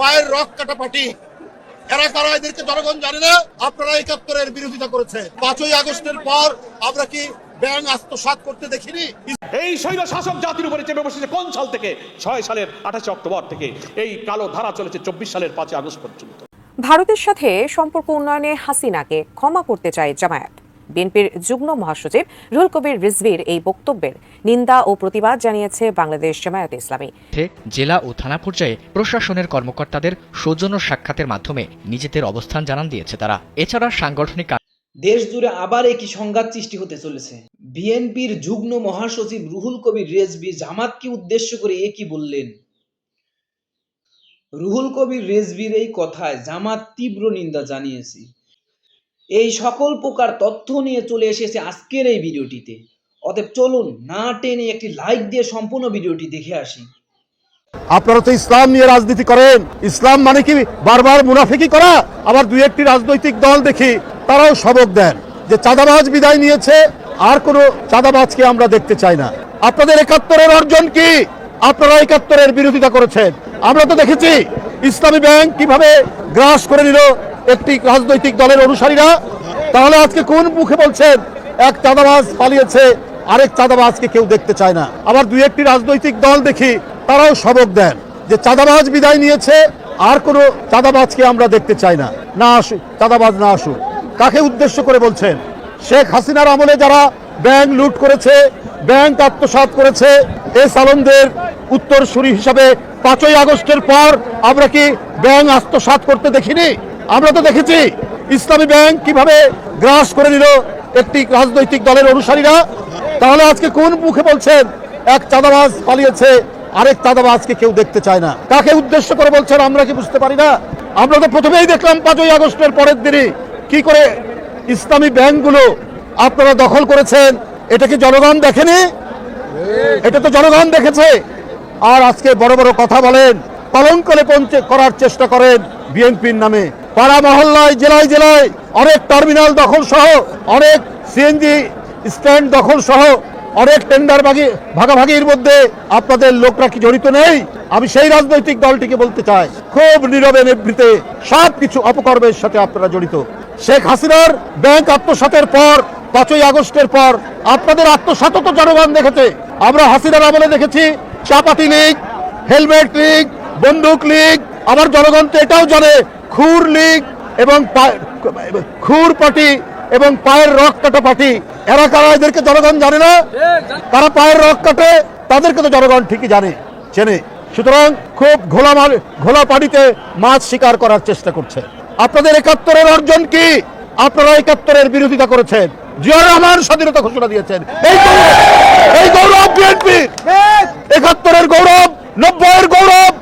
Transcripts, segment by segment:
পায়ের রক কাটা পার্টি এরা কারা এদেরকে জনগণ জানে না আপনারা একাত্তরের বিরোধিতা করেছে। পাঁচই আগস্টের পর আমরা কি ব্যাং আত্মসাৎ করতে দেখিনি? এই শৈল শাসক জাতির উপরে চেপে বসেছে কোন সাল থেকে? ছয় সালের আঠাশে অক্টোবর থেকে। এই কালো ধারা চলেছে চব্বিশ সালের পাঁচই আগস্ট পর্যন্ত। ভারতের সাথে সম্পর্ক উন্নয়নে হাসিনাকে ক্ষমা করতে চায় জামায়াত। বিএনপির যুগ্ম মহাসচিব রুহুল কবির রিজভির এই বক্তব্যের নিন্দা ও প্রতিবাদ জানিয়েছে বাংলাদেশ জামায়াত ইসলামী। জেলা ও থানা পর্যায়ে প্রশাসনের কর্মকর্তাদের সৌজন্য সাক্ষাতের মাধ্যমে নিজেদের অবস্থান জানান দিয়েছে তারা। এছাড়া সাংগঠনিক দেশ জুড়ে আবার একই সংঘাত সৃষ্টি হতে চলেছে। বিএনপির যুগ্ম মহাসচিব রুহুল কবির রেজবি জামাতকে উদ্দেশ্য করে একই বললেন? রুহুল কবির রেজবির এই কথায় জামাত তীব্র নিন্দা জানিয়েছে। এই সকল প্রকার তথ্য নিয়ে চলে এসেছে আজকের এই ভিডিওটিতে। অতএব চলুন না টেনে একটি লাইক দিয়ে সম্পূর্ণ ভিডিওটি দেখে আসি। আপনারা তো ইসলাম নিয়ে রাজনীতি করেন। ইসলাম মানে কি? বারবার মুনাফিকি করা। আবার দুই একটি রাজনৈতিক দল দেখি, তারাও সবক দেন যে চাঁদাবাজ বিদায় নিয়েছে, আর কোনো চাঁদাবাজকে আমরা দেখতে চাই না। আপনাদের একাত্তরের অর্জন কি? আপনারা একাত্তরের বিরোধিতা করেছেন। আমরা তো দেখেছি, ইসলামী ব্যাংক কীভাবে গ্রাস করে নিল একটি রাজনৈতিক দলের অনুসারীরা। তাহলে আজকে কোন মুখে বলছেন, এক চাঁদাবাজ পালিয়েছে, আরেক চাঁদাবাজকে কেউ দেখতে চায় না। আবার দুই একটি রাজনৈতিক দল দেখি, তারাও সবক দেন যে চাঁদাবাজ বিদায় নিয়েছে, আর কোনো চাঁদাবাজকে আমরা দেখতে চাই না। না আসুক, চাঁদাবাজ না আসুক। কাকে উদ্দেশ্য করে বলছেন? শেখ হাসিনার আমলে যারা ব্যাংক লুট করেছে, ব্যাংক আত্মসাৎ করেছে, এ সালনদের উত্তরসূরি হিসাবে পাঁচই আগস্টের পর আমরা কি ব্যাংক আত্মসাৎ করতে দেখিনি? আমরা তো দেখেছি ইসলামী ব্যাংক কীভাবে গ্রাস করে নিল একটি রাজনৈতিক দলের অনুসারীরা। তাহলে আজকে কোন মুখে বলছেন এক চাঁদাবাজ পালিয়েছে, আরেক চাঁদাবাজকে কেউ দেখতে চায় না। কাকে উদ্দেশ্য করে বলছেন আমরা কি বুঝতে পারি না? আমরা তো প্রথমেই দেখলাম পাঁচই আগস্টের পরের দিনই কি করে ইসলামী ব্যাংকগুলো আপনারা দখল করেছেন। এটা কি জনগণ দেখেনি? এটা তো জনগণ দেখেছে। আর আজকে বড় বড় কথা বলেন কলঙ্কলে পৌঁছে করার চেষ্টা করেন বিএনপির নামে। পাড়া মহল্লায়, জেলায় জেলায় অনেক টার্মিনাল দখল সহ, অনেক সিএনজি স্ট্যান্ড দখল সহ, অনেক টেন্ডার ভাগি ভাগাভাগির মধ্যে আপনাদের লোকরা কি জড়িত নেই? আমি সেই রাজনৈতিক দলটিকে বলতে চাই, খুব নীরবে নিভৃতে সব কিছু অপকর্মের সাথে আপনারা জড়িত। শেখ হাসিনার ব্যাংক আত্মসাতের পর, পাঁচই আগস্টের পর আপনাদের আত্মসাত তো জনগণ দেখেছে। আমরা হাসিনার আমলে দেখেছি, চাপাতি লীগ, হেলমেট লীগ, বন্দুক লীগ আবার জনগণ তো এটাও জানে খুর লীগ এবং খুর পার্টি এবং পায়ের রক কাটা পার্টি। এরা কারা এদেরকে জনগণ জানে না? তারা পায়ের রক কাটে, তাদেরকে তো জনগণ ঠিকই জানে, চেনে। সুতরাং খুব ঘোলা ঘোলা পানিতে মাছ শিকার করার চেষ্টা করছে। আপনাদের একাত্তরের অর্জন কি? আপনারা একাত্তরের বিরোধিতা করেছেন। জিয়া রহমান স্বাধীনতা ঘোষণা দিয়েছেন। এই এই গৌরব বিএনপি। একাত্তরের গৌরব, নব্বইয়ের গৌরব,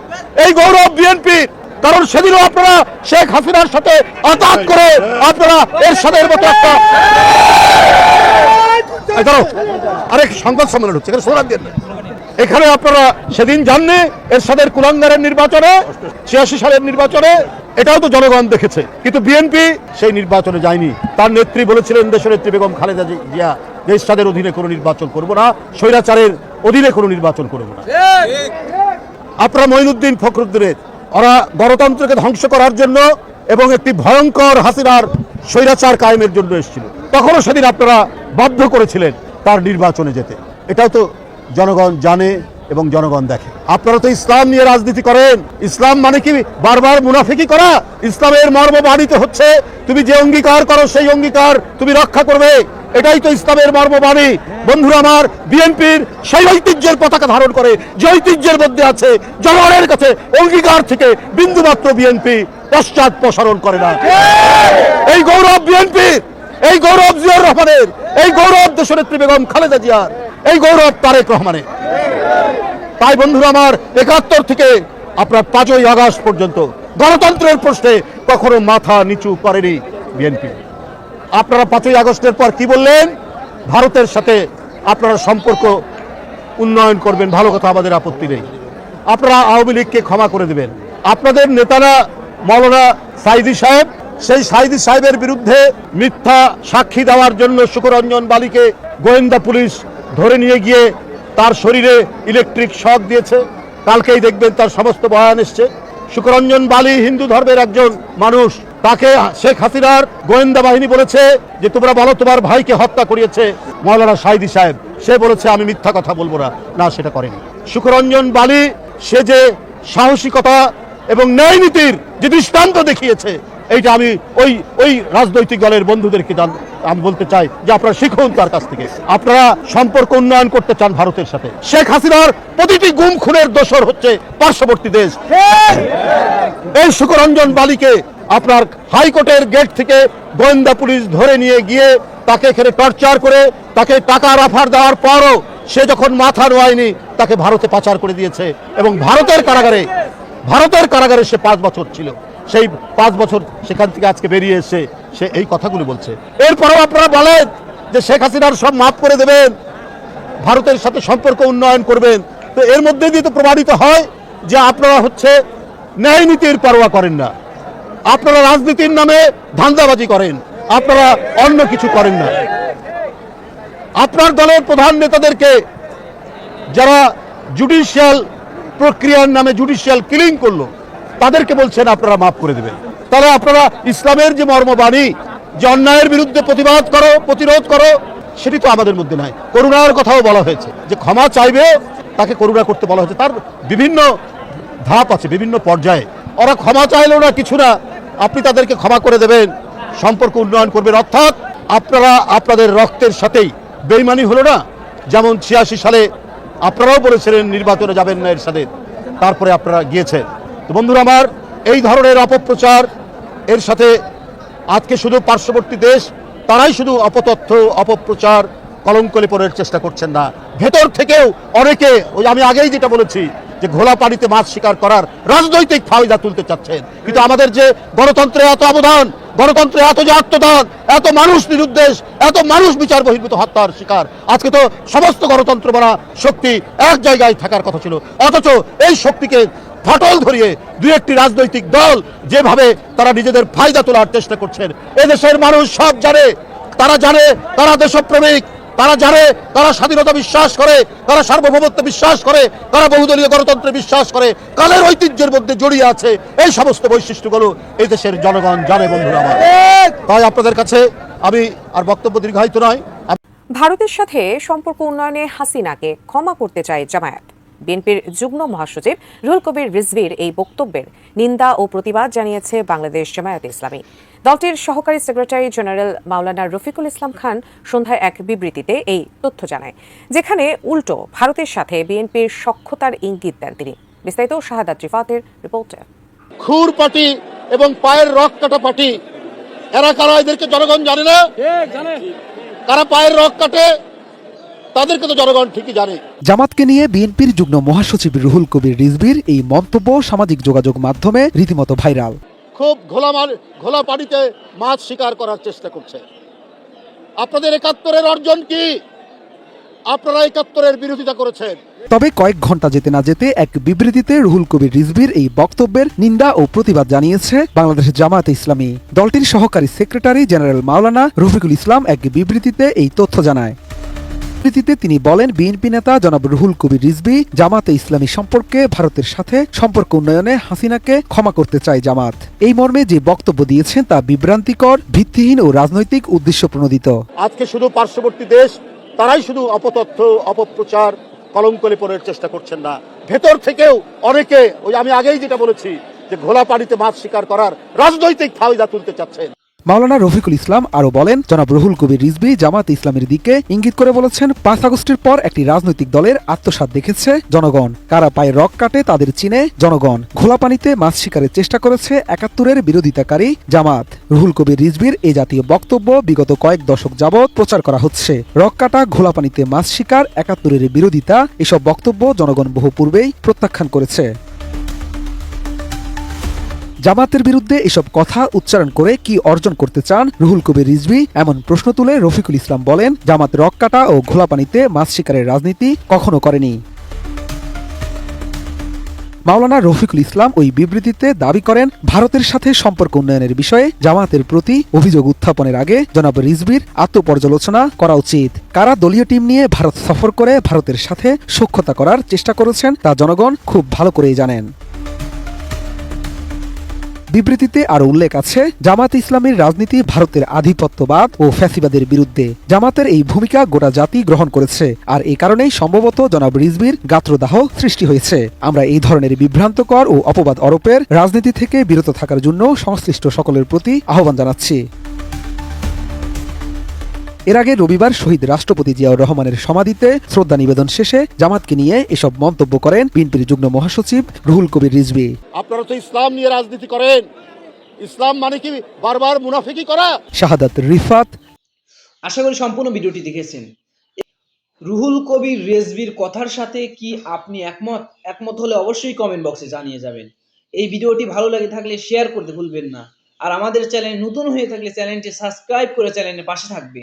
এই গৌরব বিএনপি। কারণ সেদিনও আপনারা শেখ হাসিনার সাথে আঘাত করে আপনারা এর সাথে মতো একটা আরেক সংবাদ সম্মেলন হচ্ছে এখানে দিয়ে এখানে আপনারা সেদিন জাননি এরশাদের কুলাঙ্গারের নির্বাচনে ছিয়াশি সালের নির্বাচনে এটাও তো জনগণ দেখেছে। কিন্তু বিএনপি সেই নির্বাচনে যায়নি। তার নেত্রী বলেছিলেন দেশের নেত্রী বেগম খালেদা জিয়া যে এরশাদের অধীনে কোনো নির্বাচন করব না স্বৈরাচারের অধীনে কোনো নির্বাচন করব না। আপনারা মঈনুদ্দিন ফখরুদ্দিনের ওরা গণতন্ত্রকে ধ্বংস করার জন্য এবং একটি ভয়ঙ্কর হাসিনার স্বৈরাচার কায়েমের জন্য এসেছিল। তখনও সেদিন আপনারা বাধ্য করেছিলেন তার নির্বাচনে যেতে। এটাও তো জনগণ জানে এবং জনগণ দেখে। আপনারা তো ইসলাম নিয়ে রাজনীতি করেন। ইসলাম মানে কি? বারবার মুনাফিকি করা? ইসলামের মর্ম বাণিত হচ্ছে, তুমি যে অঙ্গীকার করো, সেই অঙ্গীকার তুমি রক্ষা করবে। এটাই তো ইসলামের মর্মবাণী। বন্ধুরা আমার, বিএনপির সেই ঐতিহ্যের পতাকা ধারণ করে, যে ঐতিহ্যের মধ্যে আছে, জনগণের কাছে অঙ্গীকার থেকে বিন্দুমাত্র বিএনপি পশ্চাৎ প্রসারণ করে না। এই গৌরব বিএনপি, এই গৌরব জিয়াউর রহমানের, এই গৌরব দেশনেত্রী বেগম খালেদা জিয়ার, এই গৌরব তারেক রহমানের। তাই বন্ধুরা আমার, একাত্তর থেকে আপনার পাঁচই আগস্ট পর্যন্ত গণতন্ত্রের প্রশ্নে কখনো মাথা নিচু করেনি বিএনপি। আপনারা পাঁচই আগস্টের পর কি বললেন? ভারতের সাথে আপনারা সম্পর্ক উন্নয়ন করবেন, ভালো কথা আমাদের আপত্তি নেই। আপনারা আওয়ামী লীগকে ক্ষমা করে দেবেন। আপনাদের নেতারা মৌলানা সাইদি সাহেব, সেই সাইদি সাহেবের বিরুদ্ধে মিথ্যা সাক্ষী দেওয়ার জন্য সুকরঞ্জন বালিকে গোয়েন্দা পুলিশ ধরে নিয়ে গিয়ে তার শরীরে ইলেকট্রিক শক দিয়েছে। কালকেই দেখবেন তার সমস্ত বয়ান এসছে। সুকরঞ্জন বালি হিন্দু ধর্মের একজন মানুষ। তাকে শেখ হাসিনার গোয়েন্দা বাহিনী বলেছে যে, তোমরা বলো তোমার ভাইকে হত্যা করিয়েছে মৌলানা সাইদি সাহেব। সে বলেছে, আমি মিথ্যা কথা বলব না। না, সেটা করেনি। সুকরঞ্জন বালি, সে যে সাহসিকতা এবং ন্যায় নীতির যে দৃষ্টান্ত দেখিয়েছে, এইটা আমি ওই ওই রাজনৈতিক দলের বন্ধুদেরকে আমি বলতে চাই যে, আপনারা শিখুন তার কাছ থেকে। আপনারা সম্পর্ক উন্নয়ন করতে চান ভারতের সাথে। শেখ হাসিনার প্রতিটি গুম খুনের দোষর হচ্ছে পার্শ্ববর্তী দেশ। এই সুকরঞ্জন বালিকে আপনার হাইকোর্টের গেট থেকে গোয়েন্দা পুলিশ ধরে নিয়ে গিয়ে তাকে এখানে টর্চার করে তাকে টাকার অফার দেওয়ার পরও সে যখন মাথা নোয়ায়নি, তাকে ভারতে পাচার করে দিয়েছে। এবং ভারতের কারাগারে ভারতের কারাগারে সে পাঁচ বছর ছিল। সেই পাঁচ বছর সেখান থেকে আজকে বেরিয়ে এসে সে এই কথাগুলি বলছে। এরপরেও আপনারা বলেন যে শেখ হাসিনার সব মাফ করে দেবেন, ভারতের সাথে সম্পর্ক উন্নয়ন করবেন। তো এর মধ্যে দিয়ে তো প্রমাণিত হয় যে আপনারা হচ্ছে ন্যায় নীতির পরোয়া করেন না। আপনারা রাজনীতির নামে ধান্দাবাজি করেন। আপনারা অন্য কিছু করেন না। আপনার দলের প্রধান নেতাদেরকে যারা জুডিশিয়াল প্রক্রিয়ার নামে জুডিশিয়াল কিলিং করল, তাদেরকে বলছেন আপনারা মাফ করে দেবেন। তাহলে আপনারা ইসলামের যে মর্মবাণী, যে অন্যায়ের বিরুদ্ধে প্রতিবাদ করো, প্রতিরোধ করো, সেটি তো আমাদের মধ্যে নাই। করুণার কথাও বলা হয়েছে যে ক্ষমা চাইবে, তাকে করুণা করতে বলা হয়েছে। তার বিভিন্ন ধাপ আছে, বিভিন্ন পর্যায়ে। ওরা ক্ষমা চাইলো না, কিছু না। আপনি তাদেরকে ক্ষমা করে দেবেন, সম্পর্ক উন্নয়ন করবেন, অর্থাৎ আপনারা আপনাদের রক্তের সাথেই বেইমানি হলো না। যেমন ছিয়াশি সালে আপনারাও বলেছিলেন, নির্বাচনে যাবেন না এর সাথে তারপরে আপনারা গিয়েছেন। তো বন্ধুরা আমার, এই ধরনের অপপ্রচার, এর সাথে আজকে শুধু পার্শ্ববর্তী দেশ, তারাই শুধু অপতথ্য, অপপ্রচার কলঙ্ক লেপনের চেষ্টা করছেন না। ভেতর থেকেও অনেকে, ওই আমি আগেই যেটা বলেছি যে ঘোলা পানিতে মাছ শিকার করার রাজনৈতিক ফায়দা তুলতে চাচ্ছেন। কিন্তু আমাদের যে গণতন্ত্রে এত অবদান, গণতন্ত্রে এত যে আত্মদান, এত মানুষ নিরুদ্দেশ, এত মানুষ বিচার বহির্ভূত হত্যার শিকার, আজকে তো সমস্ত গণতন্ত্র বলা শক্তি এক জায়গায় থাকার কথা ছিল। অথচ এই শক্তিকে ফাটল ধরিয়ে দুই একটি রাজনৈতিক দল যেভাবে তারা নিজেদের ফায়দা তোলার চেষ্টা করছেন, এদেশের মানুষ সব জানে, তারা জানে, তারা দেশপ্রেমিক তারা জানে, তারা স্বাধীনতা বিশ্বাস করে, তারা সার্বভৌমত্ব বিশ্বাস করে, তারা বহুদলীয় গণতন্ত্রে বিশ্বাস করে, কালের ঐতিহ্যের মধ্যে জড়িয়ে আছে। এই সমস্ত বৈশিষ্ট্যগুলো এই দেশের জনগণ জানে, বন্ধুরা আমার। তাই আপনাদের কাছে আমি আর বক্তব্য দীর্ঘায়িত নয়। ভারতের সাথে সম্পর্ক উন্নয়নে হাসিনাকে ক্ষমা করতে চায় জামায়াত। বিএনপির যুগ্ম মহাসচিব রুহুল কবির রিজভির এই বক্তব্যের নিন্দা ও প্রতিবাদ জানিয়েছে বাংলাদেশ জামায়াত ইসলামী। দলটির সহকারী সেক্রেটারি জেনারেল মাওলানা রফিকুল ইসলাম খান সন্ধ্যায় এক বিবৃতিতে এই তথ্য জানায় যেখানে উল্টো ভারতের সাথে বিএনপির সক্ষতার ইঙ্গিত দেন তিনি। বিস্তারিত শাহাদাত রিফাতের রিপোর্টে। খুর পার্টি এবং পায়ের রক কাটা পার্টি এরা কারা এদেরকে জনগণ জানে না? কারা পায়ের রক কাটে? তাদেরকে তো জনগণ ঠিকই জানে। জামাতকে নিয়ে বিএনপির যুগ্ম মহাসচিব রুহুল কবির রিজভির এই মন্তব্য সামাজিক যোগাযোগ মাধ্যমে রীতিমতো ভাইরাল। খুব ঘোলামার ঘোলা পানিতে মাছ শিকার করার চেষ্টা করছে। আপনাদের একাত্তরের অর্জন কি? আপনারা একাত্তরের বিরোধিতা করেছেন। তবে কয়েক ঘণ্টা যেতে না যেতে এক বিবৃতিতে রুহুল কবির রিজভির এই বক্তব্যের নিন্দা ও প্রতিবাদ জানিয়েছে বাংলাদেশ জামাত ইসলামী। দলটির সহকারী সেক্রেটারি জেনারেল মাওলানা রফিকুল ইসলাম এক বিবৃতিতে এই তথ্য জানায়। বিবৃতিতে তিনি বলেন, বিএনপি নেতা জনাব রুহুল কবির রিজভি জামাতে ইসলামী সম্পর্কে ভারতের সাথে সম্পর্ক উন্নয়নে হাসিনাকে ক্ষমা করতে চায় জামাত। এই মর্মে যে বক্তব্য দিয়েছেন তা বিভ্রান্তিকর, ভিত্তিহীন ও রাজনৈতিক উদ্দেশ্য প্রণোদিত। আজকে শুধু পার্শ্ববর্তী দেশ, তারাই শুধু অপতথ্য, অপপ্রচার কলঙ্ক লেপনের চেষ্টা করছেন না। ভেতর থেকেও অনেকে, ওই আমি আগেই যেটা বলেছি, যে ঘোলা পানিতে মাছ শিকার করার রাজনৈতিক ফায়দা তুলতে চাচ্ছেন। মাওলানা রফিকুল ইসলাম আরও বলেন, জনাব রুহুল কবির রিজভি জামাত ইসলামের দিকে ইঙ্গিত করে বলেছেন, পাঁচ আগস্টের পর একটি রাজনৈতিক দলের আত্মসাৎ দেখেছে জনগণ। কারা পায়ে রক কাটে তাদের চিনে জনগণ। ঘোলা পানিতে মাছ শিকারের চেষ্টা করেছে একাত্তরের বিরোধিতাকারী জামাত। রুহুল কবির রিজভির এ জাতীয় বক্তব্য বিগত কয়েক দশক যাবৎ প্রচার করা হচ্ছে। রক কাটা, ঘোলা পানিতে মাছ শিকার, একাত্তরের বিরোধিতা, এসব বক্তব্য জনগণ বহু পূর্বেই প্রত্যাখ্যান করেছে। জামাতের বিরুদ্ধে এসব কথা উচ্চারণ করে কি অর্জন করতে চান রুহুল কবির রিজভি? এমন প্রশ্ন তুলে রফিকুল ইসলাম বলেন, জামাত রক কাটা ও ঘোলাপানিতে মাছ শিকারের রাজনীতি কখনো করেনি। মাওলানা রফিকুল ইসলাম ওই বিবৃতিতে দাবি করেন, ভারতের সাথে সম্পর্ক উন্নয়নের বিষয়ে জামাতের প্রতি অভিযোগ উত্থাপনের আগে জনাব রিজভির আত্মপর্যালোচনা করা উচিত। কারা দলীয় টিম নিয়ে ভারত সফর করে ভারতের সাথে সখ্যতা করার চেষ্টা করেছেন তা জনগণ খুব ভালো করেই জানেন। বিবৃতিতে আরও উল্লেখ আছে জামাত ইসলামের রাজনীতি ভারতের আধিপত্যবাদ ও ফ্যাসিবাদের বিরুদ্ধে। জামাতের এই ভূমিকা গোটা জাতি গ্রহণ করেছে। আর এই কারণেই সম্ভবত জনাব রিজবির গাত্রদাহ সৃষ্টি হয়েছে। আমরা এই ধরনের বিভ্রান্তকর ও অপবাদ আরোপের রাজনীতি থেকে বিরত থাকার জন্য সংশ্লিষ্ট সকলের প্রতি আহ্বান জানাচ্ছি। এর আগে রবিবার শহীদ রাষ্ট্রপতি জিয়াউর রহমানের সমাধিতে শ্রদ্ধা নিবেদন শেষে জামাতকে নিয়ে এসব মন্তব্য করেন বিএনপির যুগ্ম মহাসচিব রুহুল কবির রিজভী। আপনারা তো ইসলাম নিয়ে রাজনীতি করেন। ইসলাম মানে কি? বারবার মুনাফিকি করা। শাহাদাত রিফাত। আশা করি সম্পূর্ণ ভিডিওটি দেখেছেন। রুহুল কবির রেজবির কথার সাথে কি আপনি একমত? একমত হলে অবশ্যই কমেন্ট বক্সে জানিয়ে যাবেন। এই ভিডিওটি ভালো লাগে থাকলে শেয়ার করতে ভুলবেন না। আর আমাদের চ্যানেল নতুন হয়ে থাকলে চ্যানেলটি সাবস্ক্রাইব করে চ্যানেলের পাশে থাকবে